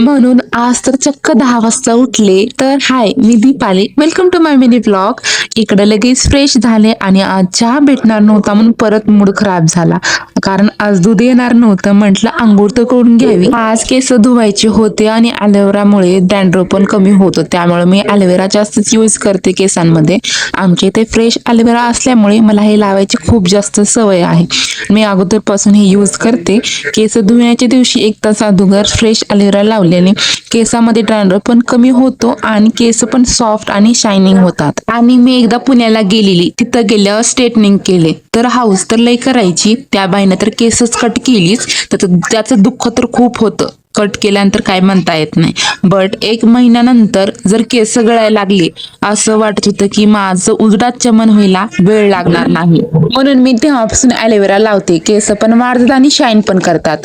म्हणून आज तर चक्क दहा वाजता उठले तर hi me Deepali. Welcome to my mini blog इकडे लगेच फ्रेश झाले आणि आज चहा भेटणार नव्हता म्हणून परत मूड खराब झाला. कारण आज दूध येणार नव्हतं म्हटलं आंघोळ तर करून घ्यावी. आज केस धुवायचे होते आणि ॲलोवेरामुळे डॅन्ड्रो पण कमी होतो त्यामुळे मी अलोवेरा जास्तच यूज करते केसांमध्ये. आमच्या इथे फ्रेश अलोवेरा असल्यामुळे मला हे लावायची खूप जास्त सवय आहे. मी अगोदरपासून हे यूज करते. केस धुण्याच्या दिवशी एक तास अगोदर फ्रेश अलोवेरा लावल्याने केसामध्ये डॅन्ड्रो पण कमी होतो आणि केस पण सॉफ्ट आणि शायनिंग होतात. आणि मी एकदा पुण्याला गेलेली. तिथं गेल्यावर स्ट्रेटनिंग केले. तर हाऊस तर लई करायची. त्या बाई तर केसच कट केलीच तर त्याचं दुःख तर खूप होतं. कट केल्यानंतर काय म्हणता येत नाही. बट एक महिन्यानंतर जर केस गळायला लागले असं वाटत होतं की माझं उजडात चमन व्हायला वेळ लागणार नाही. म्हणून मी तेव्हापासून ॲलोवेरा लावते. केस पण वाढतात आणि शाईन पण करतात.